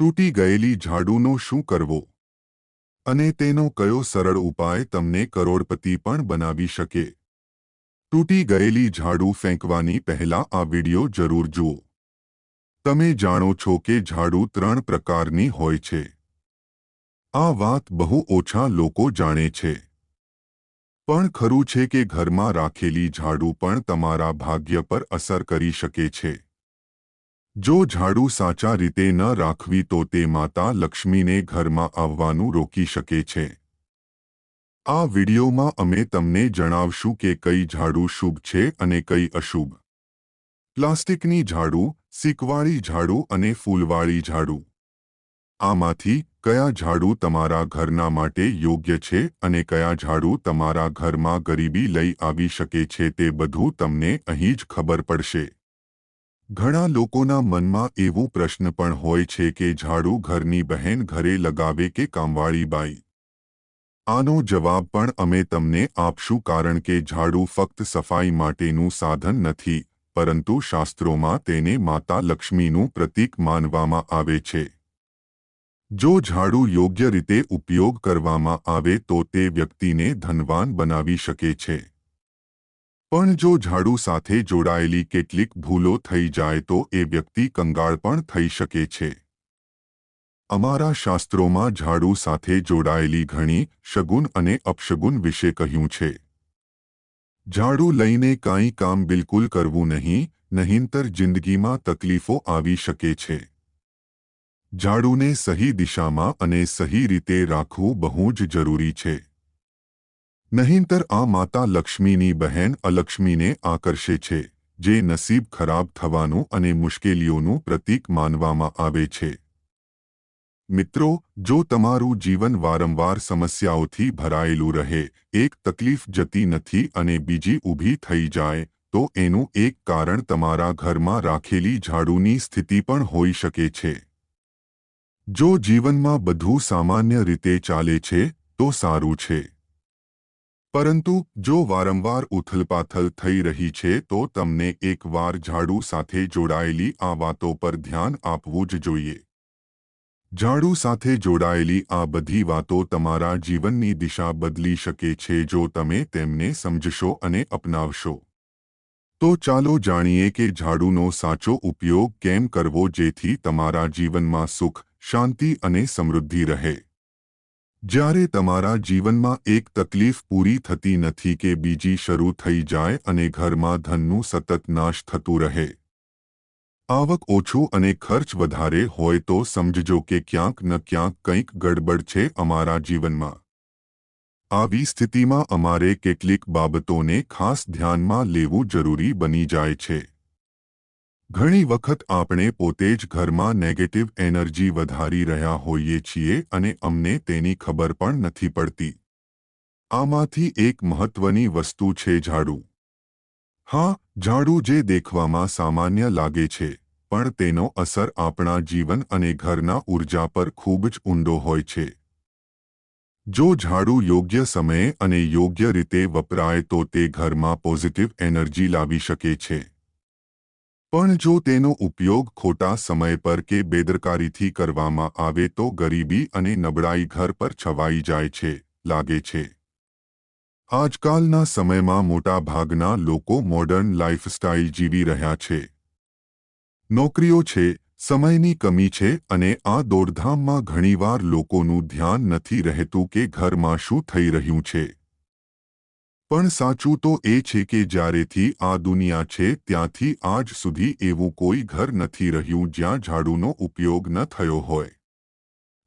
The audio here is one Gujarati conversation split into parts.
તૂટી ગયેલી ઝાડુનો શું કરવો? અને તેનો કયો સરળ ઉપાય તમને કરોડપતિ પણ બનાવી શકે? તૂટી ગયેલી ઝાડુ ફેંકવાની પહેલા આ વિડિયો જરૂર જુઓ. તમે જાણો છો કે ઝાડુ ત્રણ પ્રકારની હોય છે. આ વાત બહુ ઓછા લોકો જાણે છે. પણ ખરું છે કે ઘરમાં રાખેલી ઝાડુ પણ તમારા ભાગ્ય પર અસર કરી શકે છે. જો ઝાડુ સાચા રીતે ન રાખવી તો તે માતા લક્ષ્મીને ઘરમાં આવવાનું રોકી શકે છે. આ વિડિયોમાં અમે તમને જણાવશું કે કઈ ઝાડુ શુભ છે અને કઈ અશુભ. પ્લાસ્ટિકની ઝાડુ સિકવાળી ઝાડુ અને ફૂલવાળી ઝાડુ. આમાંથી કયા ઝાડુ તમારા ઘરના માટે યોગ્ય છે અને કયા ઝાડુ તમારા ઘરમાં ગરીબી લઈ આવી શકે છે તે બધું તમને અહીં જ ખબર પડશે. ઘણા લોકોના મનમાં એવું પ્રશ્ન પણ હોય છે કે ઝાડુ ઘરની બહેન ઘરે લગાવે કે કામવાળી બાઈ? આનો જવાબ પણ અમે તમને આપશું કારણ કે ઝાડુ ફક્ત સફાઈ માટેનું સાધન નથી, પરંતુ શાસ્ત્રોમાં તેને માતા લક્ષ્મીનું પ્રતીક માનવામાં આવે છે. જો ઝાડુ યોગ્ય રીતે ઉપયોગ કરવામાં આવે તો તે વ્યક્તિને ધનવાન બનાવી શકે છે. પણ જો ઝાડુ સાથે જોડાયેલી કેટલીક ભૂલો થઈ જાય તો એ વ્યક્તિ કંગાળ પણ થઈ શકે છે. અમારા શાસ્ત્રોમાં ઝાડુ સાથે જોડાયેલી ઘણી શગુન અને અપશગુન વિશે કહ્યું છે. ઝાડુ લઈને કાંઈ કામ બિલકુલ કરવું નહીં, નહીંતર જિંદગીમાં તકલીફો આવી શકે છે. ઝાડુને સહી દિશામાં અને સહી રીતે રાખવું બહુ જ જરૂરી છે. નહીંતર આ માતા લક્ષ્મીની બહેન અલક્ષ્મીને આકર્ષે છે, જે નસીબ ખરાબ થવાનું અને મુશ્કેલીઓનું પ્રતીક માનવામાં આવે છે. મિત્રો, જો તમારું જીવન વારંવાર સમસ્યાઓથી ભરાયેલું રહે, એક તકલીફ જતી નથી અને બીજી ઊભી થઈ જાય, તો એનું એક કારણ તમારા ઘરમાં રાખેલી ઝાડુની સ્થિતિ પણ હોઈ શકે છે. જો જીવનમાં બધું સામાન્ય રીતે ચાલે છે, તો સારું છે. પરંતુ જો વારંવાર ઉથલપાથલ થઈ રહી છે તો તમને એકવાર ઝાડુ સાથે જોડાયેલી આ વાતો પર ધ્યાન આપવું જ જોઈએ. ઝાડુ સાથે જોડાયેલી આ બધી વાતો તમારા જીવનની દિશા બદલી શકે છે જો તમે તેમને સમજશો અને અપનાવશો. તો ચાલો જાણીએ કે ઝાડુનો સાચો ઉપયોગ કેમ કરવો જેથી તમારા જીવનમાં સુખ, શાંતિ અને સમૃદ્ધિ રહે. જ્યારે તમારા જીવનમાં એક તકલીફ પૂરી થતી નથી કે બીજી શરૂ થઈ જાય અને ઘરમાં ધનનું સતત નાશ થતું રહે. આવક ઓછું અને ખર્ચ વધારે હોય તો સમજજો કે ક્યાંક ન ક્યાંક કંઈક ગડબડ છે અમારા જીવનમાં. આવી સ્થિતિમાં અમારે કેટલીક બાબતોને ખાસ ધ્યાનમાં લેવું જરૂરી બની જાય છે. ઘણી વખત આપણે પોતે જ ઘરમાં નેગેટિવ એનર્જી વધારી રહ્યા હોઈએ છીએ અને અમને તેની ખબર પણ નથી પડતી. આમાંથી એક મહત્વની વસ્તુ છે ઝાડુ. હા, ઝાડુ જે દેખવામાં સામાન્ય લાગે છે, પણ તેનો અસર આપણા જીવન અને ઘરના ઊર્જા પર ખૂબ જ ઊંડો હોય છે. જો ઝાડુ યોગ્ય સમયે અને યોગ્ય રીતે વપરાય તો તે ઘરમાં પોઝિટિવ એનર્જી લાવી શકે છે. પણ જો તેનો ઉપયોગ ખોટા સમય પર કે બેદરકારીથી કરવામાં આવે તો ગરીબી અને નબળાઈ ઘર પર છવાઈ જાય છે, લાગે છે. આજકાલના સમયમાં મોટા ભાગના લોકો મોડર્ન લાઇફસ્ટાઇલ જીવી રહ્યા છે. નોકરીઓ છે, સમયની કમી છે અને આ દોડધામમાં ઘણીવાર લોકોનું ધ્યાન નથી રહેતું કે ઘરમાં શું થઈ રહ્યું છે. પણ સાચું તો એ છે કે જ્યારેથી આ દુનિયા છે, ત્યાંથી આજ સુધી એવું કોઈ ઘર નથી રહ્યું જ્યાં ઝાડુનો ઉપયોગ ન થયો હોય.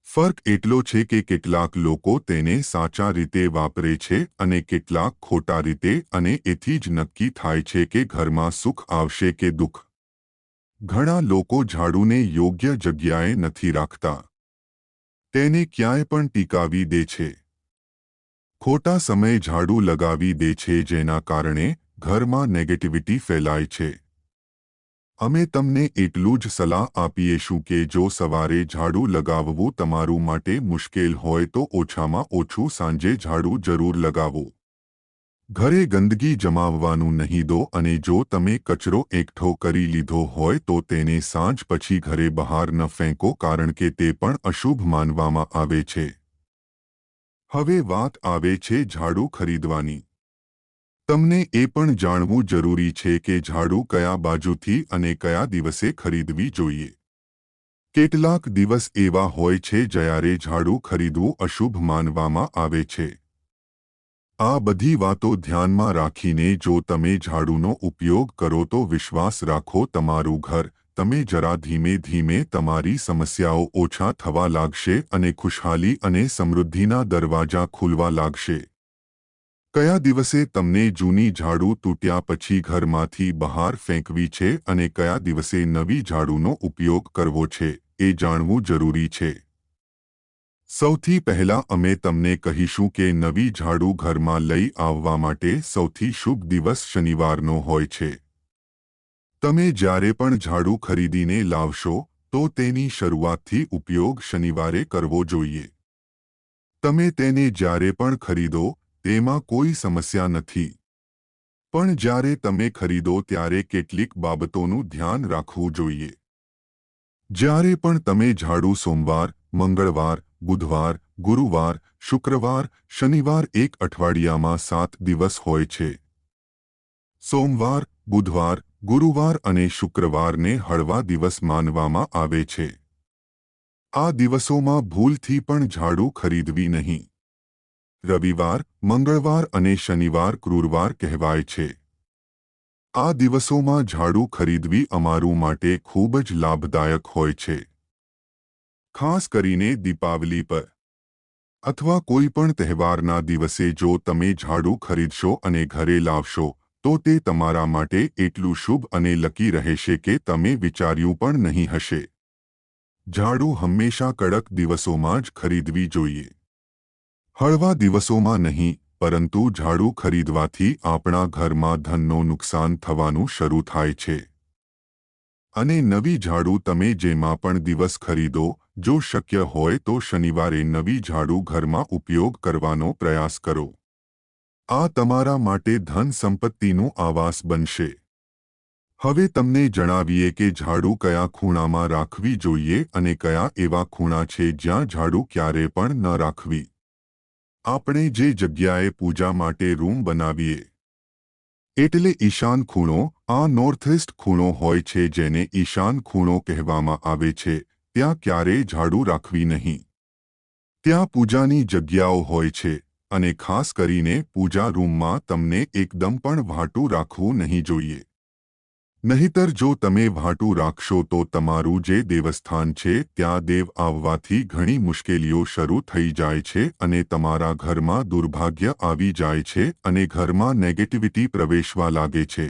ફર્ક એટલો છે કે કેટલાક લોકો તેને સાચા રીતે વાપરે છે અને કેટલાક ખોટા રીતે અને એથી જ નક્કી થાય છે કે ઘરમાં સુખ આવશે કે દુઃખ. ઘણા લોકો ઝાડુને યોગ્ય જગ્યાએ નથી રાખતા. તેને ક્યાંય પણ ટીકાવી દે છે. ખોટા સમયે ઝાડુ લગાવી દે છે જેના કારણે ઘરમાં નેગેટિવિટી ફેલાય છે. અમે તમને એટલું જ સલાહ આપીએશું કે જો સવારે ઝાડુ લગાવવું તમારું માટે મુશ્કેલ હોય તો ઓછામાં ઓછું સાંજે ઝાડુ જરૂર લગાવો. ઘરે ગંદકી જમાવવાનું નહીં દો અને જો તમે કચરો એકઠો કરી લીધો હોય તો તેને સાંજ પછી ઘરે બહાર ન ફેંકો કારણ કે તે પણ અશુભ માનવામાં આવે છે. હવે વાત આવે છે ઝાડુ ખરીદવાની. તમને એ પણ જાણવું જરૂરી છે કે ઝાડુ કયા બાજુથી અને કયા દિવસે ખરીદવી જોઈએ. કેટલાક દિવસ એવા હોય છે જ્યારે ઝાડુ ખરીદવું અશુભ માનવામાં આવે છે. આ બધી વાતો ધ્યાનમાં રાખીને જો તમે ઝાડુનો ઉપયોગ કરો તો વિશ્વાસ રાખો તમારું ઘર. તમે જરા ધીમે ધીમે તમારી સમસ્યાઓ ઓછા થવા લાગશે અને ખુશહાલી અને સમૃદ્ધિના દરવાજા ખુલવા લાગશે. કયા દિવસે તમને જૂની ઝાડુ તૂટ્યા પછી ઘરમાંથી બહાર ફેંકવી છે અને કયા દિવસે નવી ઝાડુનો ઉપયોગ કરવો છે એ જાણવું જરૂરી છે. સૌથી પહેલા અમે તમને કહીશું કે નવી ઝાડુ ઘરમાં લઈ આવવા માટે સૌથી શુભ દિવસ શનિવારનો હોય છે. તમે જ્યારે પણ ઝાડુ ખરીદીને લાવશો, તો તેની શરૂઆતથી ઉપયોગ શનિવારે કરવો જોઈએ. તમે તેને જ્યારે પણ ખરીદો, તેમાં કોઈ સમસ્યા નથી. પણ જ્યારે તમે ખરીદો ત્યારે કેટલીક બાબતોનું ધ્યાન રાખવું જોઈએ. જ્યારે પણ તમે ઝાડુ સોમવાર, મંગળવાર, બુધવાર, ગુરુવાર, શુક્રવાર, શનિવાર એક અઠવાડિયામાં સાત દિવસ હોય છે. સોમવાર, બુધવાર ગુરુવાર અને શુક્રવારને હળવા દિવસ માનવામાં આવે છે. આ દિવસોમાં ભૂલથી પણ ઝાડુ ખરીદવી નહીં. રવિવાર, મંગળવાર અને શનિવાર ક્રૂરવાર કહેવાય છે. આ દિવસોમાં ઝાડુ ખરીદવી અમારું માટે ખૂબ જ લાભદાયક હોય છે. ખાસ કરીને દીપાવલી પર. અથવા કોઈ પણ તહેવારના દિવસે જો તમે ઝાડુ ખરીદશો અને ઘરે લાવશો તો તે તમારા માટે એટલું શુભ અને લકી રહેશે કે તમે વિચાર્યું પણ નહીં હશે. ઝાડુ હંમેશા કડક દિવસોમાં જ ખરીદવી જોઈએ. હળવા દિવસોમાં નહીં, પરંતુ ઝાડુ ખરીદવાથી આપણા ઘરમાં ધનનો નુકસાન થવાનું શરૂ થાય છે. અને નવી ઝાડુ તમે જેમાં પણ દિવસ ખરીદો, જો શક્ય હોય તો શનિવારે નવી ઝાડુ ઘરમાં ઉપયોગ કરવાનો પ્રયાસ કરો. આ તમારા માટે ધન સંપત્તિનું આવાસ બનશે. હવે તમને જણાવીએ કે ઝાડુ કયા ખૂણામાં રાખવી જોઈએ અને કયા એવા ખૂણા છે જ્યાં ઝાડુ ક્યારે પણ ન રાખવી. આપણે જે જગ્યાએ પૂજા માટે રૂમ બનાવીએ. એટલે ઈશાન ખૂણો, આ નોર્થ ઇસ્ટ ખૂણો હોય છે જેને ઈશાન ખૂણો કહેવામાં આવે છે, ત્યાં ક્યારેય ઝાડુ રાખવી નહીં. ત્યાં પૂજાની જગ્યાઓ હોય છે. અને ખાસ કરીને પૂજા રૂમમાં તમને એકદમ પણ વાટું રાખવું નહીં જોઈએ. નહીતર જો તમે વાટું રાખશો તો તમારું જે દેવસ્થાન છે ત્યાં દેવ આવવાથી ઘણી મુશ્કેલીઓ શરૂ થઈ જાય છે અને તમારા ઘરમાં દુર્ભાગ્ય આવી જાય છે અને ઘરમાં નેગેટિવિટી પ્રવેશવા લાગે છે.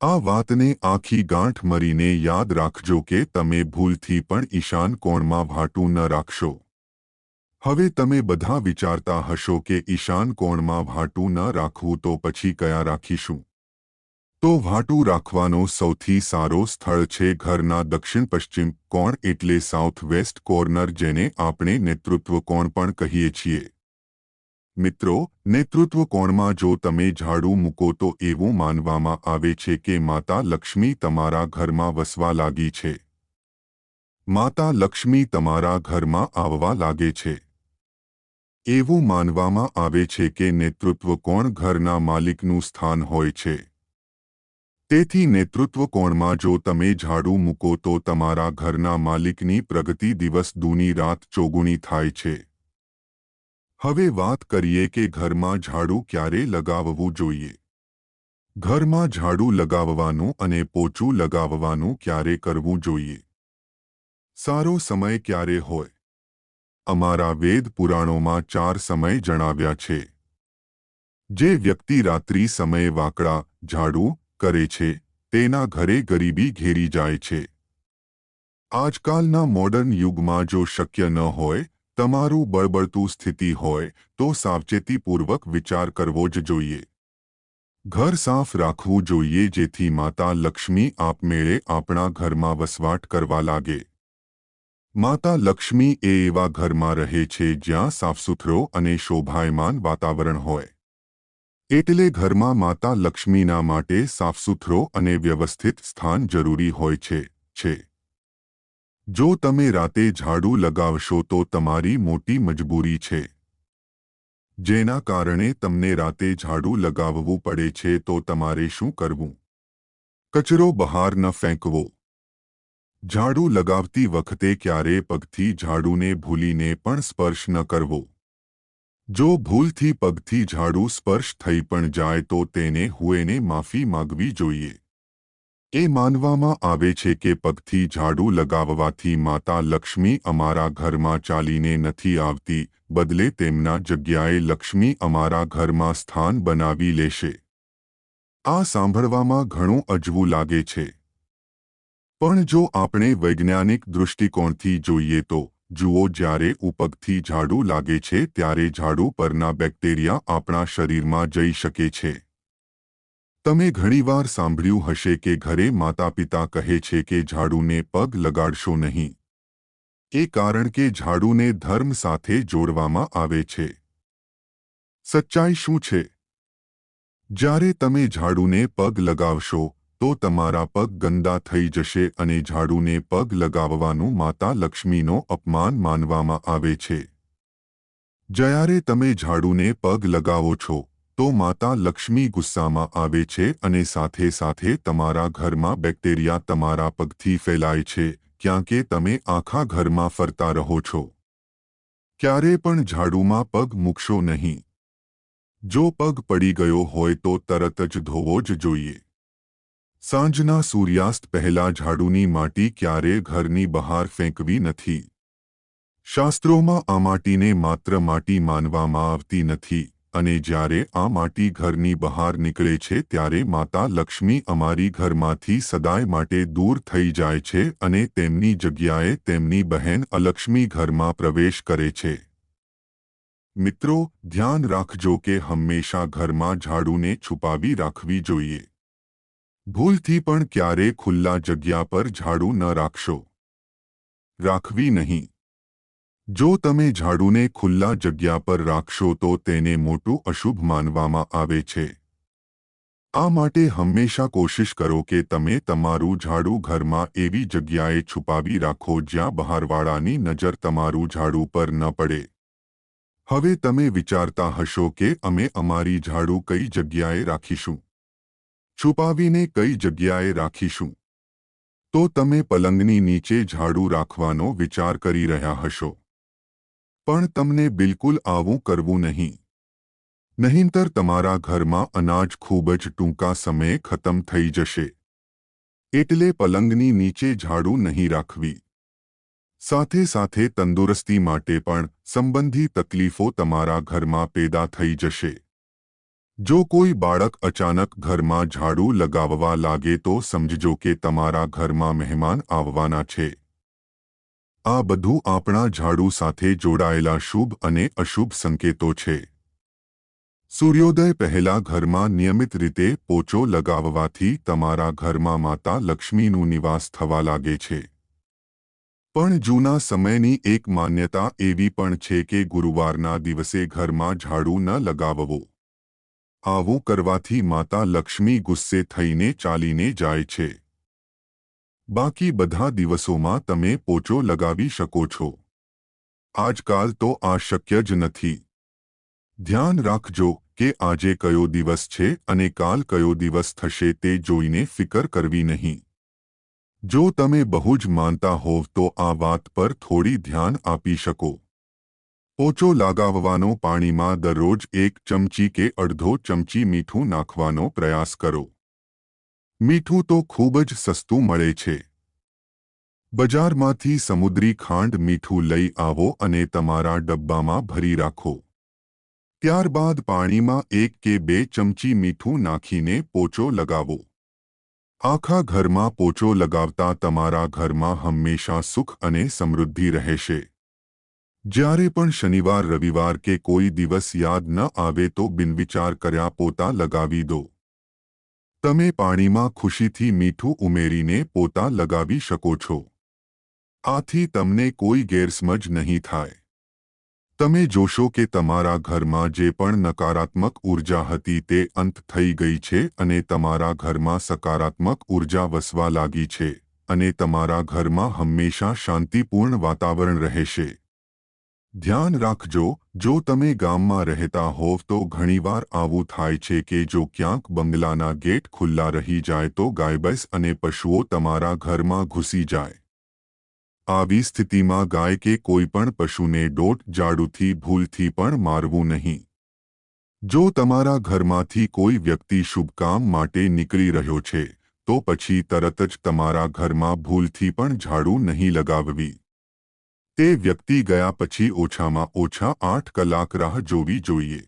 આ વાતને આખી ગાંઠ મરીને યાદ રાખજો કે તમે ભૂલથી પણ ઈશાન કોણમાં ભાટું ન રાખશો. હવે તમે બધા વિચારતા હશો કે ઈશાન કોણમાં ભાટું ન રાખવું તો પછી કયા રાખીશું? તો ભાટું રાખવાનો સૌથી સારો સ્થળ છે ઘરના દક્ષિણ પશ્ચિમ કોણ એટલે સાઉથ વેસ્ટ કોર્નર જેને આપણે નેતૃત્વ કોણ પણ કહીએ છીએ. મિત્રો, નેતૃત્વ કોણમાં જો તમે ઝાડુ મૂકો તો એવું માનવામાં આવે છે કે માતા લક્ષ્મી તમારા ઘરમાં વસવા લાગી છે. માતા લક્ષ્મી તમારા ઘરમાં આવવા લાગે છે. એવું માનવામાં આવે છે કે નેતૃત્વ કોણ ઘરના માલિકનું સ્થાન હોય છે. તેથી નેતૃત્વ કોણમાં જો તમે ઝાડુ મૂકો તો તમારા ઘરના માલિકની પ્રગતિ દિવસ દૂની રાત ચોગુણી થાય છે. હવે વાત કરીએ કે ઘરમાં ઝાડુ ક્યારે લગાવવું જોઈએ. ઘરમાં ઝાડુ લગાવવાનું અને પોચું લગાવવાનું ક્યારે કરવું જોઈએ? સારો સમય ક્યારે હોય? અમારા વેદ પુરાણોમાં ચાર સમય જણાવ્યા છે. જે વ્યક્તિ રાત્રિ સમયે વાકડા, ઝાડુ કરે છે, તેના ઘરે ગરીબી ઘેરી જાય છે. આજકાલના મોડર્ન યુગમાં જો શક્ય ન હોય, તમારું બળબળતું સ્થિતિ હોય, તો સાવચેતીપૂર્વક વિચાર કરવો જ જોઈએ. ઘર સાફ રાખવું જોઈએ જેથી માતા લક્ષ્મી આપમેળે આપણા ઘરમાં વસવાટ કરવા લાગે. માતા લક્ષ્મી એ એવા ઘરમાં રહે છે જ્યાં સાફસુથરો અને શોભાયમાન વાતાવરણ હોય. એટલે ઘરમાં માતા લક્ષ્મીના માટે સાફસુથરો અને વ્યવસ્થિત સ્થાન જરૂરી હોય છે છે. જો તમે રાતે ઝાડુ લગાવશો તો તમારી મોટી મજબૂરી છે. જેના કારણે તમને રાતે ઝાડુ લગાવવું પડે છે તો તમારે શું કરવું? કચરો બહાર ન ફેંકવો. ઝાડુ લગાવતી વખતે ક્યારે પગથી ઝાડુને ભૂલીને પણ સ્પર્શ ન કરવો. જો ભૂલથી પગથી ઝાડુ સ્પર્શ થઈ પણ જાય તો તેને હુએને માફી માગવી જોઈએ. એ માનવામાં આવે છે કે પગથી ઝાડુ લગાવવાથી માતા લક્ષ્મી અમારા ઘરમાં ચાલીને નથી આવતી, બદલે તેમના જગ્યાએ લક્ષ્મી અમારા ઘરમાં સ્થાન બનાવી લેશે. આ સાંભળવામાં ઘણું અજવું લાગે છે. પણ જો આપણે વૈજ્ઞાનિક દૃષ્ટિકોણથી જોઈએ તો, જુઓ જ્યારે ઉપગથી ઝાડુ લાગે છે ત્યારે ઝાડુ પરના બેક્ટેરિયા આપણા શરીરમાં જઈ શકે છે. તમે ઘણીવાર સાંભળ્યું હશે કે ઘરે માતા પિતા કહે છે કે ઝાડુને પગ લગાડશો નહીં. એ કારણ કે ઝાડુને ધર્મ સાથે જોડવામાં આવે છે. સચ્ચાઈ શું છે? જ્યારે તમે ઝાડુને પગ લગાવશો તો તમારા પગ ગંદા થઈ જશે અને ઝાડુને પગ લગાવવાનું માતા લક્ષ્મીનો અપમાન માનવામાં આવે છે. જ્યારે તમે ઝાડુને પગ લગાવો છો, તો માતા લક્ષ્મી ગુસ્સામાં આવે છે અને સાથે સાથે તમારા ઘરમાં બેક્ટેરિયા તમારા પગથી ફેલાય છે ક્યાં કે તમે આખા ઘરમાં ફરતા રહો છો. ક્યારે પણ ઝાડુમાં પગ મૂકશો નહીં. જો પગ પડી ગયો હોય તો તરત જ ધોવો જ જોઈએ. સાંજના સૂર્યાસ્ત પહેલા ઝાડુની માટી ક્યારે ઘરની બહાર ફેંકવી નથી. શાસ્ત્રોમાં આ માટીને માત્ર માટી માનવામાં આવતી નથી અને જ્યારે આ માટી ઘરની બહાર નીકળે છે ત્યારે માતા લક્ષ્મી અમારી ઘરમાંથી સદાય માટે દૂર થઈ જાય છે અને તેમની જગ્યાએ તેમની બહેન અલક્ષ્મી ઘરમાં પ્રવેશ કરે છે. મિત્રો, ધ્યાન રાખજો કે હંમેશા ઘરમાં ઝાડુને છુપાવી રાખવી જોઈએ. ભૂલથી પણ ક્યારે ખુલ્લા જગ્યા પર ઝાડુ ન રાખશો. રાખવી નહીં. જો તમે ઝાડુને ખુલ્લા જગ્યા પર રાખશો તો તેને મોટું અશુભ માનવામાં આવે છે. આ માટે હંમેશા કોશિશ કરો કે તમે તમારું ઝાડુ ઘરમાં એવી જગ્યાએ છુપાવી રાખો જ્યાં બહારવાળાની નજર તમારું ઝાડુ પર ન પડે. હવે તમે વિચારતા હશો કે અમે અમારી ઝાડુ કઈ જગ્યાએ રાખીશું? છુપાવીને કઈ જગ્યાએ રાખીશું? તો તમે પલંગની નીચે ઝાડુ રાખવાનો વિચાર કરી રહ્યા હશો. પણ તમને બિલકુલ આવું કરવું નહીં. નહીંતર તમારા ઘરમાં અનાજ ખૂબ જ ટૂંકા સમયે ખતમ થઈ જશે. એટલે પલંગની નીચે ઝાડુ નહીં રાખવી. સાથે સાથે તંદુરસ્તી માટે પણ સંબંધી તકલીફો તમારા ઘરમાં પેદા થઈ જશે. જો કોઈ બાળક અચાનક ઘરમાં ઝાડુ લગાવવા લાગે તો સમજજો કે તમારા ઘરમાં મહેમાન આવવાના છે. આ બધું આપણા ઝાડુ સાથે જોડાયેલા શુભ અને અશુભ સંકેતો છે. સૂર્યોદય પહેલા ઘરમાં નિયમિત રીતે પોચો લગાવવાથી તમારા ઘરમાં માતા લક્ષ્મીનું નિવાસ થવા લાગે છે. પણ જૂના સમયની એક માન્યતા એવી પણ છે કે ગુરુવારના દિવસે ઘરમાં ઝાડુ ન લગાવવો. આવું કરવાથી માતા લક્ષ્મી ગુસ્સે થઈને ચાલીને જાય છે. બાકી બધા દિવસોમાં તમે પોચો લગાવી શકો છો. આજકાલ તો આ શક્ય જ નથી. ધ્યાન રાખજો કે આજે કયો દિવસ છે અને કાલ કયો દિવસ થશે તે જોઈને ફિકર કરવી નહીં. જો તમે બહુ જ માનતા હોવ તો આ વાત પર થોડી ધ્યાન આપી શકો. પોચો લગાવવાનો પાણીમાં દરરોજ એક ચમચી કે અડધો ચમચી મીઠું નાખવાનો પ્રયાસ કરો. મીઠું તો ખૂબ જ સસ્તું મળે છે. બજારમાંથી સમુદ્રી ખાંડ મીઠું લઈ આવો અને તમારા ડબ્બામાં ભરી રાખો. ત્યારબાદ પાણીમાં એક કે બે ચમચી મીઠું નાખીને પોચો લગાવો. આખા ઘરમાં પોચો લગાવતા તમારા ઘરમાં હંમેશા સુખ અને સમૃદ્ધિ રહેશે. જ્યારે પણ શનિવાર, રવિવાર કે કોઈ દિવસ યાદ ન આવે તો બિનવિચાર કર્યા પોતા લગાવી દો. તમે પાણીમાં ખુશીથી મીઠું ઉમેરીને પોતા લગાવી શકો છો. આથી તમને કોઈ ગેરસમજ નહીં થાય. તમે જોશો કે તમારા ઘરમાં જે પણ નકારાત્મક ઊર્જા હતી તે અંત થઈ ગઈ છે અને તમારા ઘરમાં સકારાત્મક ઊર્જા વસવા લાગી છે અને તમારા ઘરમાં હંમેશા શાંતિપૂર્ણ વાતાવરણ રહેશે. ધ્યાન રાખજો, જો તમે ગામમાં રહેતા હોવ તો ઘણીવાર આવું થાય છે કે જો ક્યાંક બંગલાના ગેટ ખુલ્લા રહી જાય તો ગાયબસ અને પશુઓ તમારા ઘરમાં ઘૂસી જાય. આવી સ્થિતિમાં ગાય કે કોઈ પણ પશુને ડોટ જાડુથી ભૂલથી પણ મારવું નહીં. જો તમારા ઘરમાંથી કોઈ વ્યક્તિ શુભકામ માટે નીકળી રહ્યો છે, તો પછી તરત જ તમારા ઘરમાં ભૂલથી પણ ઝાડુ નહીં લગાવવી. તે વ્યક્તિ ગયા પછી ઓછામાં ઓછા આઠ કલાક રાહ જોવી જોઈએ.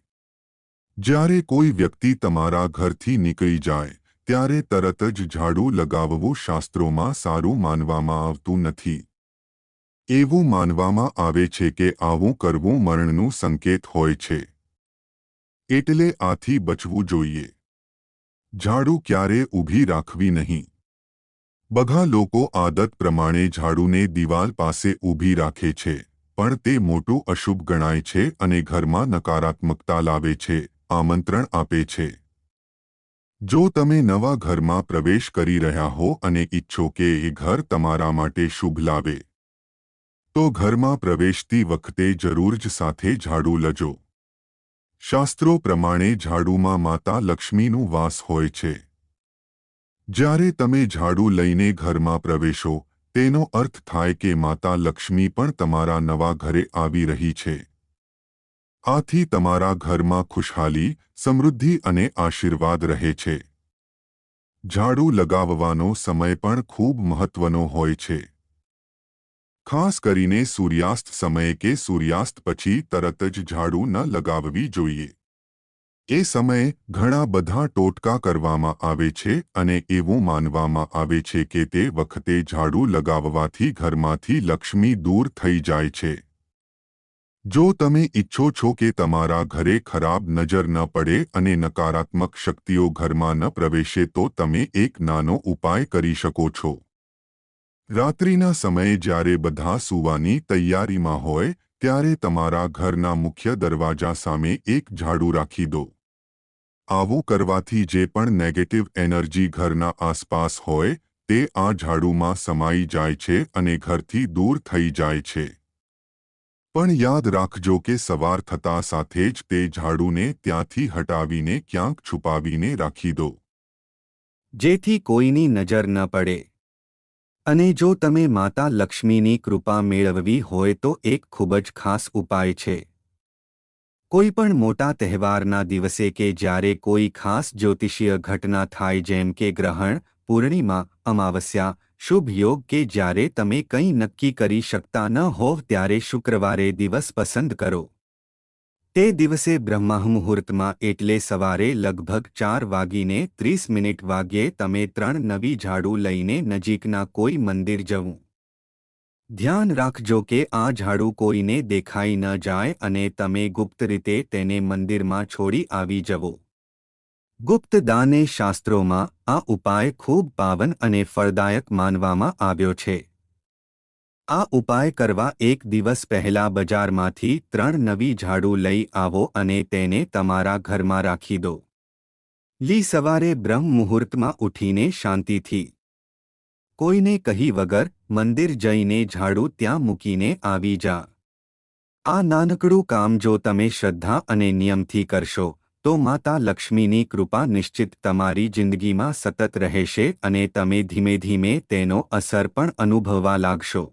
જ્યારે કોઈ વ્યક્તિ તમારા ઘરથી નીકળી જાય, ત્યારે તરત જ ઝાડુ લગાવવું શાસ્ત્રોમાં સારું માનવામાં આવતું નથી. એવું માનવામાં આવે છે કે આવું કરવું મરણનું સંકેત હોય છે. એટલે આથી બચવું જોઈએ. ઝાડુ ક્યારે ઊભી રાખવી નહીં. બઘા લોકો આદત પ્રમાણે ઝાડુને દિવાલ પાસે ઊભી રાખે છે, પણ તે મોટું અશુભ ગણાય છે અને ઘરમાં નકારાત્મકતા લાવે છે, આમંત્રણ આપે છે. જો તમે નવા ઘરમાં પ્રવેશ કરી રહ્યા હો અને ઈચ્છો કે એ ઘર તમારા માટે શુભ લાવે, તો ઘરમાં પ્રવેશતી વખતે જરૂર જ સાથે ઝાડુ લજો. શાસ્ત્રો પ્રમાણે ઝાડુમાં માતા લક્ષ્મીનું વાસ હોય છે. જ્યારે તમે ઝાડુ લઈને ઘરમાં પ્રવેશો, તેનો અર્થ થાય કે માતા લક્ષ્મી પણ તમારા નવા ઘરે આવી રહી છે. આથી તમારા ઘરમાં ખુશહાલી, સમૃદ્ધિ અને આશીર્વાદ રહે છે. ઝાડુ લગાવવાનો સમય પણ ખૂબ મહત્વનો હોય છે. ખાસ કરીને સૂર્યાસ્ત સમયે કે સૂર્યાસ્ત પછી તરત જ ઝાડુ ન લગાવવી જોઈએ. એ સમયે ઘણા બધા ટોટકા કરવામાં આવે છે અને એવું માનવામાં આવે છે કે તે વખતે ઝાડુ લગાવવાથી ઘરમાંથી લક્ષ્મી દૂર થઈ જાય છે. જો તમે ઈચ્છો છો કે તમારા ઘરે ખરાબ નજર ન પડે અને નકારાત્મક શક્તિઓ ઘરમાં ન પ્રવેશે તો તમે એક નાનો ઉપાય કરી શકો છો. રાત્રિના સમયે જ્યારે બધા સૂવાની તૈયારીમાં હોય, ત્યારે તમારા ઘરના મુખ્ય દરવાજા સામે એક ઝાડુ રાખી દો. આવું કરવાથી જે પણ નેગેટિવ એનર્જી ઘરના આસપાસ હોય, તે આ ઝાડુમાં સમાઈ જાય છે અને ઘરથી દૂર થઈ જાય છે. પણ યાદ રાખજો કે સવાર થતા સાથે જ તે ઝાડુને ત્યાંથી હટાવીને ક્યાંક છુપાવીને રાખી દો. જેથી કોઈની નજર ન પડે. અને જો તમે માતા લક્ષ્મીની કૃપા મેળવવી હોય તો એક ખૂબ જ ખાસ ઉપાય છે. કોઈ પણ મોટા તહેવારના દિવસે કે જ્યારે કોઈ ખાસ જ્યોતિષીય ઘટના થાય જેમ કે ગ્રહણ, પૂર્ણિમા, અમાવસ્યા, શુભ યોગ કે જ્યારે તમે કંઈ નક્કી કરી શકતા ન હોવ ત્યારે શુક્રવારે દિવસ પસંદ કરો. તે દિવસે બ્રહ્મમુહૂર્તમાં એટલે સવારે લગભગ ચાર વાગીને ત્રીસ મિનિટ વાગ્યે તમે ત્રણ નવી ઝાડુ લઈને નજીકના કોઈ મંદિર જવું. ધ્યાન રાખજો કે આ ઝાડુ કોઈને દેખાઈ ન જાય અને તમે ગુપ્ત રીતે તેને મંદિરમાં છોડી આવી જવો. ગુપ્ત દાને શાસ્ત્રોમાં આ ઉપાય ખૂબ પાવન અને ફળદાયક માનવામાં આવ્યો છે. આ ઉપાય કરવા એક દિવસ પહેલા બજારમાંથી ત્રણ નવી ઝાડુ લઈ આવો અને તેને તમારા ઘરમાં રાખી દો. લી સવારે બ્રહ્મ મુહૂર્તમાં ઉઠીને શાંતિથી કોઈને કહી વગર મંદિર જઈને ઝાડુ ત્યાં મૂકીને આવી જા. આ નાનકડું કામ જો તમે શ્રદ્ધા અને નિયમથી કરશો, તો માતા લક્ષ્મીની કૃપા નિશ્ચિત તમારી જિંદગીમાં સતત રહેશે અને તમે ધીમે ધીમે તેનો અસર પણ અનુભવવા લાગશો.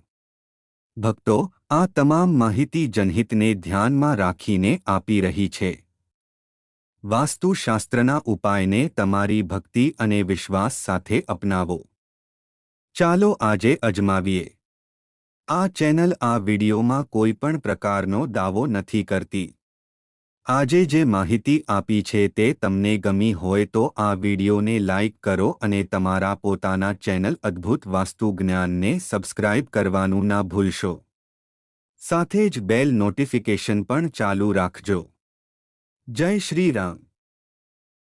ભક્તો, આ તમામ માહિતી જનહિતને ધ્યાનમાં રાખીને આપી રહી છે. વાસ્તુશાસ્ત્રના ઉપાયને તમારી ભક્તિ અને વિશ્વાસ સાથે અપનાવો. ચાલો આજે અજમાવીએ. આ ચેનલ આ વિડીયોમાં કોઈ પણ પ્રકારનો દાવો નથી કરતી. આજે જે માહિતી આપી છે તે તમને ગમી હોય તો આ વિડીયોને લાઇક કરો અને તમારા પોતાના ચેનલ અદ્ભુત વાસ્તુ જ્ઞાનને સબસ્ક્રાઇબ કરવાનું ના ભૂલશો. સાથે જ બેલ નોટિફિકેશન પણ ચાલુ રાખજો. જય શ્રી રામ.